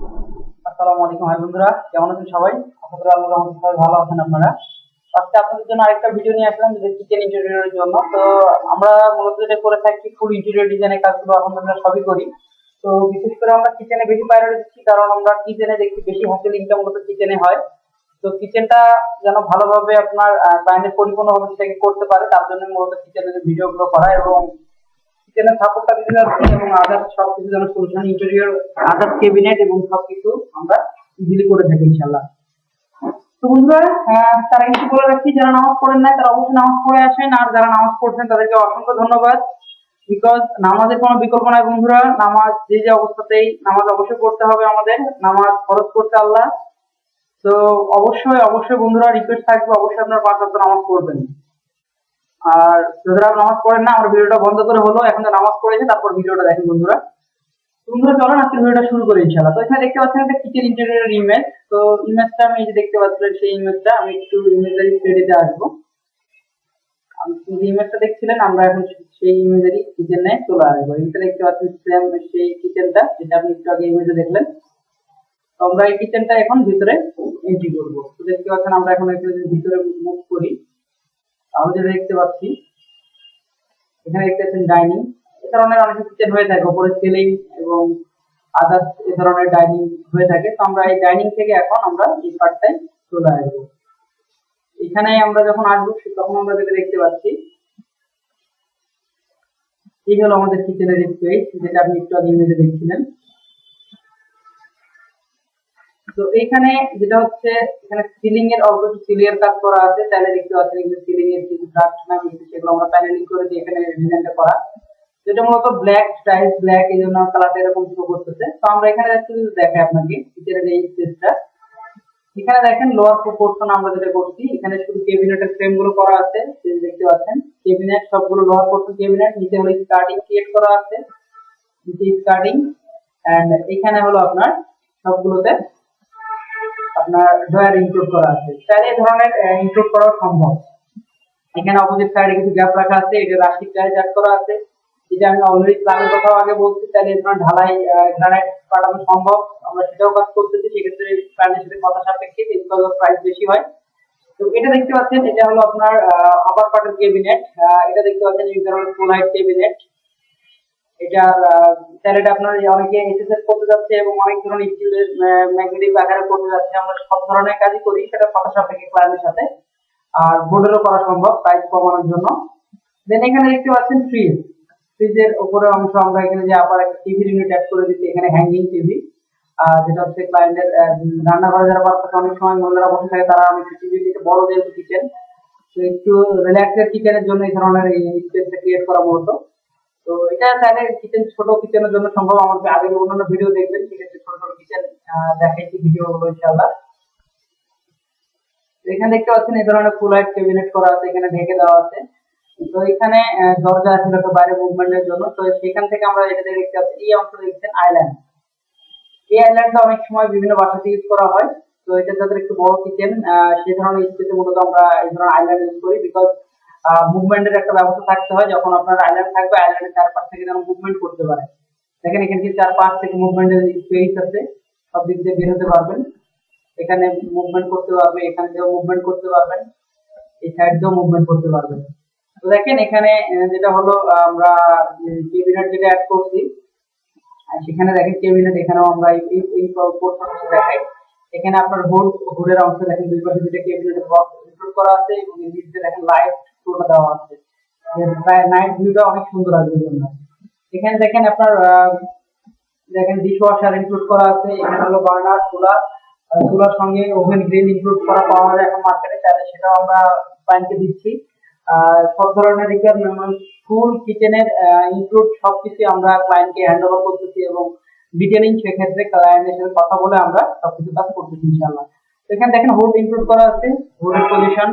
আসসালামু আলাইকুম বন্ধুরা। কেমন আছেন সবাই? রহমতে সবাই ভালো আছেন আপনারা। আজকে আপনাদের জন্য আরেকটা ভিডিও নিয়ে আসলাম যে জন্য। তো আমরা মূলত যেটা করে থাকি ডিজাইনের কাজগুলো আলহামদুলিল্লাহ সবই করি। তো বিশেষ করে আমরা কিচেনে বেশি দিচ্ছি কারণ আমরা কিচেনে দেখি বেশি ইনকাম মূলত কিচেনে হয়। তো কিচেনটা যেন ভালোভাবে আপনার ক্লায়েন্টের পরিপূর্ণভাবে সেটাকে করতে পারে, তার জন্য মূলত কিচেনের ভিডিওগুলো করা এবং কিচেনের সাপোর্টটা দিতে যাচ্ছি এবং কিছু যেন সলিউশন ইন্টেরিয়র কেবিনেট এবং আমরা ইজিলি করে থাকি ইনশাল্লাহ তো বন্ধুরা তারা কিছু বলে রাখছি যারা নামাজ পড়েন না তারা অবশ্যই নামাজ পড়ে আসেন। আর যারা নামাজ পড়ছেন, তাদেরকে অসংখ্য ধন্যবাদ। বিকজ নামাজের কোনো বিকল্প নাই বন্ধুরা। নামাজ, যে যে অবস্থাতেই নামাজ অবশ্যই পড়তে হবে আমাদের। নামাজ ফরজ করতে আল্লাহ। তো অবশ্যই অবশ্যই বন্ধুরা রিকোয়েস্ট থাকবে, অবশ্যই আপনার পাঁচ নামাজ পড়বেন। আর যারা নামাজ পড়েন না, আমার ভিডিওটা বন্ধ করে হলো এখন নামাজ পড়েছে, তারপর ভিডিওটা দেখেন বন্ধুরা। বন্ধুরা চলো না আজকের ভিডিওটা শুরু করি ইনশাআল্লাহ। তো এখানে দেখতে পাচ্ছেন একটা কিচেন ইন্টেরিয়র ইমেজ তো ইমেজটা আমি এই যে দেখতে পাচ্ছিলেন সেই ইমেজটা আমি একটু ইমেজারি স্টেডিতে আসব। আপনি যে ইমেজটা দেখছিলেন, আমরা এখন সেই ইমেজারি কিচেনে চলে আসব। এটা দেখতে পাচ্ছেন সেম সেই কিচেনটা যেটা আপনি একটু আগে ইমেজে দেখলেন। তো আমরা এই কিচেনটা এখন ভিতরে এন্ট্রি করব। তো দেখতে পাচ্ছেন, আমরা এখন ভিতরে মুভ করি। তাহলে যেটা দেখতে পাচ্ছি, এখানে দেখতে পাচ্ছেন ডাইনিং এ ধরনের অনেক কিচেন হয়ে থাকে উপরে সিলিং এবং আদার্স এ ধরনের ডাইনিং হয়ে থাকে। তো আমরা এই ডাইনিং থেকে এখন আমরা এই পার্টটায় চলে আসব। এখানে আমরা যখন আসব তখন আমরা যেটা দেখতে পাচ্ছি, এই হলো আমাদের কিচেনের স্পেস যেটা আপনি একটু আগে ইমেজে দেখছিলেন। তো এইখানে যেটা হচ্ছে, এখানে সিলিং এর অল্প সিলিং এর কাজ করা আছে তাহলে দেখতে পাচ্ছেন এখানে সিলিং এর কিছু ড্রাফট নাম সেগুলো আমরা প্যানেলিং করে দিয়ে এখানে ডিজাইনটা করা। যেটা মূলত ব্ল্যাক টাইলস ব্ল্যাক এই জন্য কালারটা এরকম শো করতেছে। তো আমরা এখানে দেখাই আপনাকে কিচেনের এই স্পেসটা এখানে দেখেন লোয়ার পোর্শন আমরা যেটা করছি, এখানে শুধু কেবিনেটের ফ্রেমগুলো করা আছে দেখতে পাচ্ছেন। কেবিনেট সবগুলো লোয়ার পোর্শন কেবিনেট নিচে হলো স্টার্টিং ক্রিয়েট করা আছে। নিচে স্টার্টিং এন্ড এখানে হলো আপনার সবগুলোতে আপনার ডয়ার ইনক্লুড করা আছে। চাইলে এই ধরনের ইনক্লুড করা সম্ভব। এখানে অপোজিট সাইডে কিছু গ্যাপ রাখা আছে, এটা অ্যাড করা আছে। যেটা আমি অলরেডি প্ল্যানের কথাও আগে বলছি তাহলে এই ঢালাই গ্রানাইট কাটানো সম্ভব। আমরা সেটাও কাজ করতেছি, সেক্ষেত্রে প্ল্যানের সাথে কথা সাপেক্ষে প্রাইস বেশি হয়। তো এটা দেখতে পাচ্ছেন, এটা হলো আপনার আপার পার্টের কেবিনেট এটা দেখতে পাচ্ছেন, এই ধরনের ফুল কেবিনেট এটা আপনার অনেকে এসএসএস করতে যাচ্ছে এবং অনেক ধরনের স্টিলের ম্যাগনেটিক আকারে করতে যাচ্ছে। আমরা সব ধরনের কাজই করি, সেটা কথা সাপেক্ষে ক্লায়েন্টের সাথে। আর বোর্ডেরও করা সম্ভব প্রাইস কমানোর জন্য। দেন এখানে দেখতে পাচ্ছেন ফ্রিজ ফ্রিজের উপরে অংশ আমরা এখানে যে আবার একটা টিভি ইউনিট অ্যাড করে দিচ্ছি, এখানে হ্যাঙ্গিং টিভি যেটা হচ্ছে ক্লায়েন্টের রান্না ঘরে যারা অনেক সময় মহিলারা বসে থাকে, তারা অনেক টিভি বড় যেহেতু কিচেন তো একটু রিল্যাক্সের কিচেনের জন্য এই ধরনের এই স্পেসটা ক্রিয়েট করা মূলত। তো এটা চাইলে কিচেন ছোট কিচেনের জন্য সম্ভব। আমাদের আগের অন্যান্য ভিডিও দেখবেন, সেক্ষেত্রে ছোট ছোট কিচেন দেখাইছি ভিডিও গুলো ইনশাআল্লাহ এখানে দেখতে পাচ্ছেন, এই ধরনের ফুল হাইট ক্যাবিনেট করা আছে, এখানে ঢেকে দেওয়া আছে। তো এখানে দরজা আছে একটা বাইরে মুভমেন্টের জন্য। তো সেখান থেকে আমরা এটা দেখতে পাচ্ছি, এই অংশ দেখছেন আইল্যান্ড এই আইল্যান্ডটা অনেক সময় বিভিন্ন বাসাতে ইউজ করা হয়। তো এটা যাদের একটু বড় কিচেন সেই ধরনের স্পেসে মূলত আমরা এই ধরনের আইল্যান্ড ইউজ করি বিকজ মুভমেন্টের একটা ব্যবস্থা থাকতে হয়, যখন আপনার আইল্যান্ড থাকবে আইল্যান্ডের চারপাশ থেকে যেন মুভমেন্ট করতে পারে। দেখেন, এখানে চার পাঁচ থেকে মুভমেন্টের স্পেস আছে, সব দিক দিয়ে বের হতে পারবেন। এখানে মুভমেন্ট করতে পারবে এখানে দিয়েও মুভমেন্ট করতে পারবেন, এই সাইড দিয়েও মুভমেন্ট করতে পারবেন। তো দেখেন, এখানে যেটা হলো, আমরা কেবিনেট যেটা অ্যাড করছি সেখানে দেখেন কেবিনেট এখানেও আমরা এই এই পোর্শনটা দেখাই। এখানে আপনার হুড হুডের অংশ দেখেন, দুই পাশে দুটো কেবিনেট বক্স ইনক্লুড করা আছে, এবং নিচে দেখেন লাইট টোটা দেওয়া আছে। নাইট ভিউটা অনেক সুন্দর আসবে জন্য। এখানে দেখেন আপনার দেখেন ডিশ ওয়াশার ইনক্লুড করা আছে এখানে হলো বার্নার আহ, চুলার সঙ্গে ওভেন গ্রিল ইনক্লুড করা পাওয়া যায় এখন মার্কেটে চাইলে সেটাও আমরা ক্লায়েন্টকে দিচ্ছি। সব ধরনের রিকোয়ারমেন্ট কিচেনের ইনক্লুড সবকিছু আমরা ক্লায়েন্টকে হ্যান্ড ওভার করতেছি এবং ডিটেলিং সেক্ষেত্রে ক্লায়েন্টের সাথে কথা বলে আমরা সবকিছু কাজ করতেছি ইনশাআল্লাহ। তো এখানে দেখেন হুড ইনক্লুড করা আছে হুডের পজিশন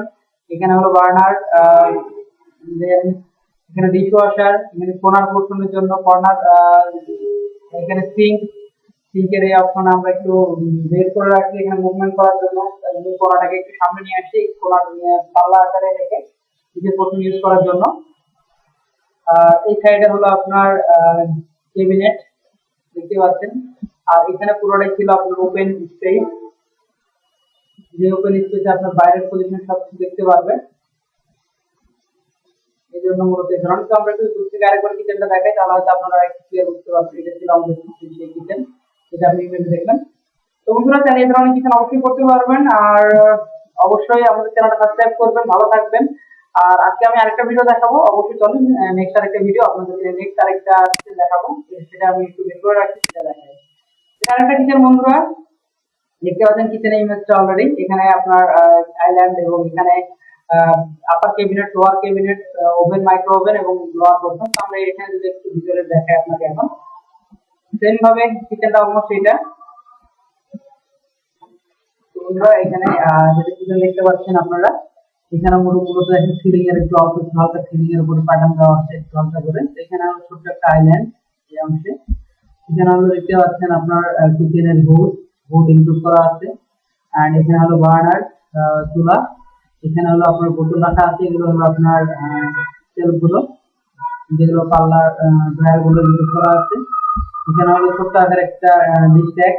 এখানে হলো বার্নার দেন এখানে ডিশ ওয়াশার এখানে কোনার পোর্শনের জন্য কর্নার এখানে সিঙ্ক সিঙ্কের এই অপশন আমরা একটু বের করে রাখি এখানে মুভমেন্ট করার জন্য। কোনাটাকে একটু সামনে নিয়ে আসি কোনার পাল্লা আকারে রেখে নিজের পোর্শন ইউজ করার জন্য। এই সাইডে হলো আপনার কেবিনেট দেখতে পাচ্ছেন। আর এখানে পুরোটাই ছিল আপনার ওপেন স্পেস যে ওপেন স্পেসে আপনার বাইরের পজিশন সব কিছু দেখতে পারবেন এই জন্য মূলত এই ধরনের। আমরা একটু দূর থেকে আরেকবার কিচেনটা দেখাই, তাহলে হয়তো আপনারা একটু ক্লিয়ার বুঝতে পারবেন এটা ছিল আমাদের সেই কিচেন যেটা আপনি ইমেজে দেখবেন। তো বন্ধুরা চাইলে এই ধরনের কিচেন অবশ্যই করতে পারবেন। আর অবশ্যই আমাদের চ্যানেলটা সাবস্ক্রাইব করবেন, ভালো থাকবেন। আর আজকে আমি আরেকটা ভিডিও দেখাবো। অবশ্যই চলুন নেক্সট আরেকটা ভিডিও আপনাদের নেক্সট আরেকটা দেখাবো। সেটা আমি একটু বের করে রাখছি সেটা দেখাই। এটা আরেকটা কিচেন বন্ধুরা। দেখতে পাচ্ছেন কিচেনের ইমেজটা অলরেডি এখানে আপনার আইল্যান্ড এবং এখানে upper cabinet lower cabinet oven micro oven এবং লোয়ার আমরা এখানে যদি একটু দেখাই আপনাকে এখন। সেম ভাবে কিচেনটা অলমোস্ট এটা এখানে যেটা কিচেন দেখতে পাচ্ছেন আপনারা, এখানে মূলত মূলত সিলিং এর একটু অল্প একটু হালকা সিলিং এর উপরে প্যাটার্ন দেওয়া একটু হালকা করে। এখানে ছোট্ট একটা আইল্যান্ড এই অংশে। এখানে আমরা দেখতে পাচ্ছেন আপনার কিচেনের হুড হুড ইনক্লুড করা আছে। এন্ড এখানে হলো বার্নার চুলা এখানে হলো আপনার বোতল রাখা আছে, এগুলো হলো আপনার সেলফগুলো যেগুলো পাল্লার ড্রায়ারগুলো ইউজ করা আছে। এখানে হলো ছোট্ট আকার একটা ডিশ ট্যাগ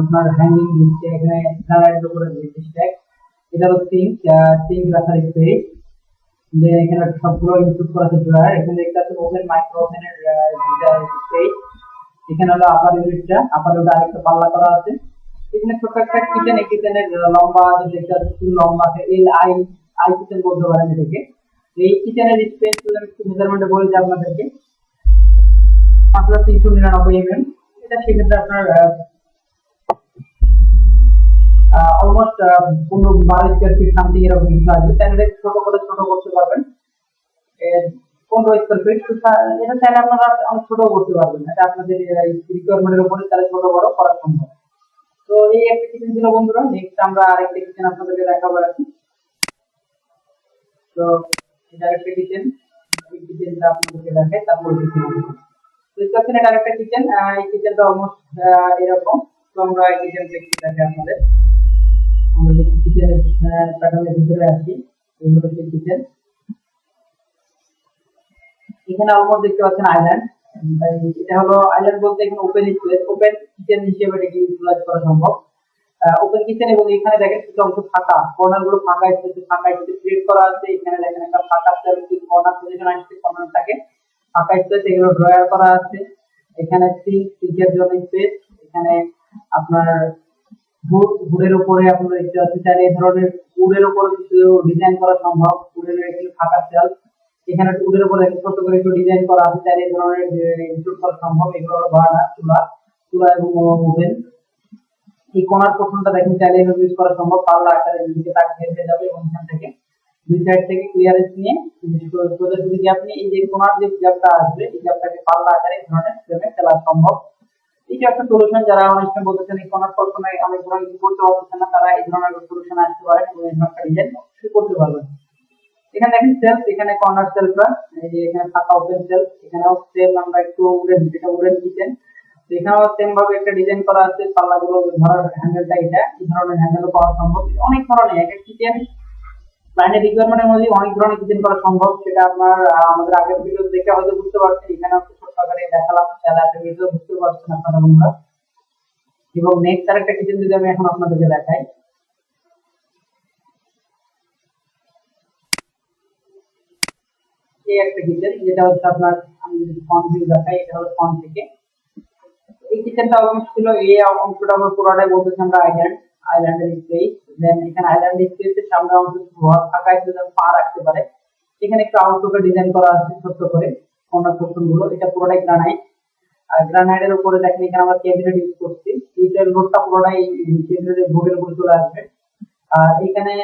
আপনার হ্যাঙ্গিং ডিশ ট্যাগ এখানে গ্রানাইটের উপরে ডিশ এটা হলো সিঙ্ক সিঙ্ক রাখার স্পেস দেন এখানে সবগুলো ইনক্লুড করা আছে ড্রয়ার এখানে দেখতে পাচ্ছেন ওভেন মাইক্রো ওভেনের স্পেস এখানে হলো আপার ইউনিটটা আপার ইউনিট আরেকটা পাল্লা করা আছে। এখানে ছোট্ট একটা কিচেন এই কিচেনের লম্বা দেখতে পাচ্ছেন লম্বা এল আই আই কিচেন বলতে পারেন এটাকে। এই কিচেনের স্পেস একটু মেজারমেন্টে বলে দিই আপনাদেরকে। পাঁচ হাজার তিনশো নিরানব্বই এমএম এটা সেক্ষেত্রে আপনার অলমোস্ট পনেরো বারো স্কোয়ার ফিট সামথিং এরকম কিছু আসবে চাইলে ছোট করে ছোট করতে পারবেন। পনেরো স্কোয়ার এটা আপনারা অনেক ছোট করতে পারবেন এটা আপনাদের রিকোয়ারমেন্টের উপরে তাহলে ছোট বড় করা সম্ভব। তো এই একটা কিচেন ছিল বন্ধুরা নেক্সট আমরা আরেকটা কিচেন আপনাদেরকে দেখাবো এখন। তো এটা আরেকটা কিচেন এই কিচেনটা আপনাদেরকে দেখাই, তারপর কিচেন তো কিচেনের আরেকটা কিচেন এই কিচেনটা অলমোস্ট এরকম। তো আমরা এই কিচেন দেখাই আপনাদের। কিচেনের প্যাটার্নের ভিতরে আসি এই হলো কিচেন এখানে অলমোস্ট দেখতে পাচ্ছেন আইল্যান্ড এটা হলো আইল্যান্ড বলতে এখানে ওপেন স্পেস ওপেন কিচেন হিসেবে এটাকে ইউটিলাইজ করা সম্ভব। ওপেন কিচেন এবং এখানে দেখেন কিছু অংশ ফাঁকা। কর্নারগুলো ফাঁকা স্পেস ফাঁকা স্পেস ক্রিয়েট করা আছে। এখানে দেখেন একটা ফাঁকা সেল কর্নার পজিশন আসছে কর্নার থাকে। ফাঁকা স্পেস এগুলো ড্রয়ার করা আছে। এখানে সিঙ্ক সিঙ্কের জন্য স্পেস এখানে আপনার বুটের উপরে আপনারা দেখতে পাচ্ছেন চাইলে এই ধরনের উডের উপরে কিছু ডিজাইন করা সম্ভব। উডের ফাঁকা সেল এখানে উডের উপরে একটু ছোট করে একটু ডিজাইন করা আছে চাইলে এই ধরনের ইনক্লুড করা সম্ভব, এগুলো হলো বার্নার চুলা চুলা এবং ওভেন। এই কোনার পোর্শনটা দেখেন, চাইলে এভাবে ইউজ করা সম্ভব, পাল্লা আকারে দিকে তাক বের হয়ে যাবে এবং এখান থেকে দুই সাইড থেকে ক্লিয়ারেন্স নিয়ে সোজা যদি গ্যাপ নিয়ে, এই যে কোনার যে গ্যাপটা আসবে, এই গ্যাপটাকে পাল্লা আকারে এই ধরনের ফ্রেমে ফেলা সম্ভব। এটা একটা সলিউশন যারা অনেক সময় বলতেছেন, এই কোনার পোর্শনে অনেক ধরনের কিছু করতে পারতেছেন না, তারা এই ধরনের সলিউশন আসতে পারেন এবং এই ধরনের ডিজাইন করতে পারবেন। এখানে দেখেন সেলফ এখানে কর্নার সেলফটা এই যে এখানে ফাঁকা ওপেন সেলফ এখানেও সেম আমরা একটু উডেন যেটা উডেন কিচেন এখানেও সেম ভাবে একটা ডিজাইন করা আছে, পাল্লাগুলো ধরার হ্যান্ডেলটা এটা, এই ধরনের হ্যান্ডেলও পাওয়া সম্ভব। অনেক ধরনের, এক এক কিচেন ক্লায়েন্টের রিকোয়ারমেন্টের মধ্যে অনেক ধরনের কিচেন করা সম্ভব। সেটা আপনার আমাদের আগের ভিডিও দেখে হয়তো বুঝতে পারছেন, এখানে একটু ছোট্ট দেখালাম, তাহলে আপনি ভিডিও বুঝতে পারছেন আপনারা বন্ধুরা। এবং নেক্সট আরেকটা কিচেন যদি আমি এখন আপনাদেরকে দেখাই এই আইল্যান্ড আইল্যান্ড পা রাখতে পারে। এখানে একটু আউটলুকের ডিজাইন করা আছে ছোট্ট করে এটা পুরোটাই গ্রানাইট আর গ্রানাইটের উপরে দেখেন, এখানে আমরা ক্যাবিনেট ইউজ করছি। এইটার লোডটা পুরোটাই ক্যাবিনেটের বোর্ডের উপরে চলে আসবে। আর এখানে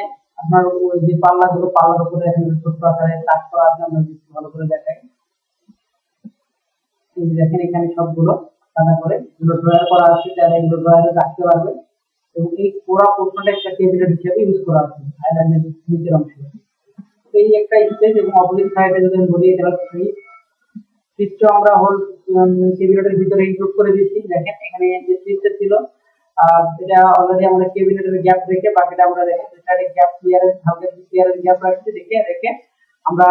আপনার ওই যে পাল্লা গুলো পাল্লার উপরে এখানে ছোট্ট আকারে কাজ করা আছে আমরা যদি ভালো করে দেখাই। এই দেখেন এখানে সবগুলো সাদা করে। এগুলো ড্রয়ার করা আছে এগুলো ড্রয়ারে রাখতে পারবে। এবং এই পুরো পোর্শনটা একটা ক্যাবিনেট হিসেবে ইউজ করা আছে আইল্যান্ডের নিচের এই একটা স্পেস এবং অপোজিট সাইডে যদি আমি বলি, এটা ফ্রিজ ফ্রিজটা আমরা হোল ক্যাবিনেটের ভিতরে ইনক্লুড করে দিচ্ছি দেখেন এখানে যে ফ্রিজটা ছিল এটা অলরেডি আমরা ক্যাবিনেটের গ্যাপ রেখে বাকিটা আমরা গ্যাপ ক্লিয়ারেন্স ক্লিয়ারেন্স গ্যাপ রাখছি, দেখে রেখে আমরা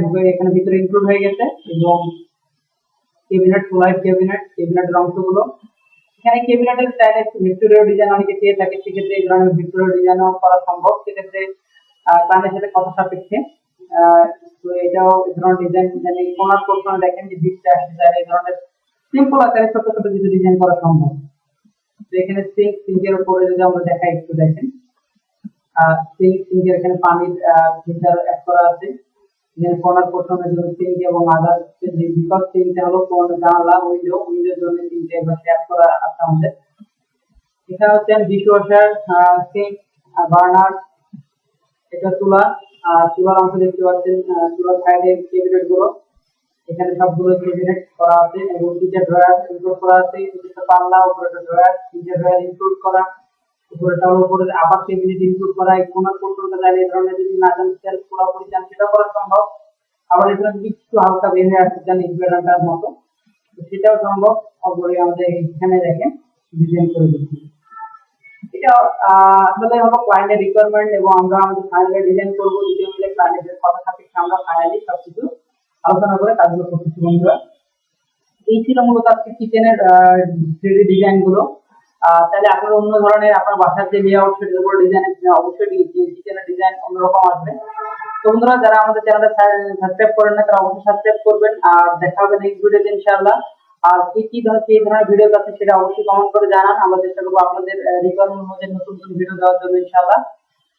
ঢুকে এখানে ভিতরে ইনক্লুড হয়ে গেছে এবং ক্যাবিনেট ফুল লাইট ক্যাবিনেট ক্যাবিনেটের অংশগুলো। এখানে ভিক্টোরিয়া ডিজাইন অনেকে চেয়ে থাকে, সেক্ষেত্রে এই ধরনের ভিক্টোরিয়া ডিজাইনও করা সম্ভব। সেক্ষেত্রে ক্লায়েন্টের সাথে কথা সাপেক্ষে তো এটাও এই ধরনের ডিজাইন মানে কোনার পোর্শনে দেখেন যে বিটটা আসতে চায় এই ধরনের সিম্পল আকারে ছোট ছোট কিছু ডিজাইন করা সম্ভব। তো এখানে সিঙ্ক সিঙ্কের উপরে যদি আমরা দেখাই একটু দেখেন। সিঙ্ক সিঙ্কের এখানে পানির ফিল্টার অ্যাড করা আছে। এখানে কর্নার পোর্শনের জন্য সিঙ্ক এবং আদার বিকজ সিঙ্কটা হলো কোন জানালা উইন্ডো উইন্ডোর জন্য সিঙ্কটা এবার অ্যাড করা আছে আমাদের। এখানে হচ্ছে ডিশ ওয়াশার সিঙ্ক বার্নার এটা চুলা। আর চুলার অংশ দেখতে পাচ্ছেন চুলার সাইডে ক্যাবিনেটগুলো। এখানে সবগুলো ক্যাবিনেট করা আছে, এবং তিনটে ড্রয়ার ইনক্লুড করা আছে একটা পাল্লা উপরে ড্রয়ার তিনটে ড্রয়ার ইনক্লুড করা উপরে তার উপরে আবার ক্যাবিনেট ইনক্লুড করা, এই কোনার পোর্শনটা চাইলে এই ধরনের যদি না চান সেলফ পুরোপুরি চান সেটা করা সম্ভব। আবার এখানে যদি একটু হালকা বের হয়ে আসতে চান ইনভার্টারটার মতো সেটাও সম্ভব। অপরে আমাদের এখানে দেখেন ডিজাইন করে দিচ্ছি। এটা আসলে হলো ক্লায়েন্টের রিকোয়ারমেন্ট এবং আমরা আমাদের ফাইনালি ডিজাইন করব, দুজন মিলে ক্লায়েন্টের কথা সাপেক্ষে আমরা ফাইনালি সবকিছু আলোচনা করে কাজগুলো করতেছি বন্ধুরা এই ছিল মূলত আজকে কিচেনের থ্রিডি ডিজাইনগুলো। তাহলে আপনার অন্য ধরনের আপনার বাসার যে লেআউট সেটার উপর ডিজাইন অবশ্যই কিচেনের ডিজাইন অন্যরকম আসবে। তো বন্ধুরা, যারা আমাদের চ্যানেলটা সাবস্ক্রাইব করেন না, তারা অবশ্যই সাবস্ক্রাইব করবেন আর দেখা হবে নেক্সট ভিডিওতে ইনশাআল্লাহ। আর কি কি ধর- কি ধরনের ভিডিও আছে সেটা অবশ্যই কমেন্ট করে জানান। আমরা চেষ্টা করব আপনাদের রিকোয়ারমেন্ট অনুযায়ী নতুন নতুন ভিডিও দেওয়ার জন্য ইনশাআল্লাহ।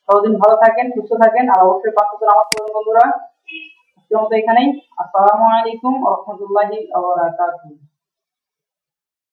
ততদিন ভালো থাকেন, সুস্থ থাকেন, আর অবশ্যই পাশে আমার বন্ধুরা। আজকের মতো এখানেই আসসালামু আলাইকুম রহমতুল্লাহি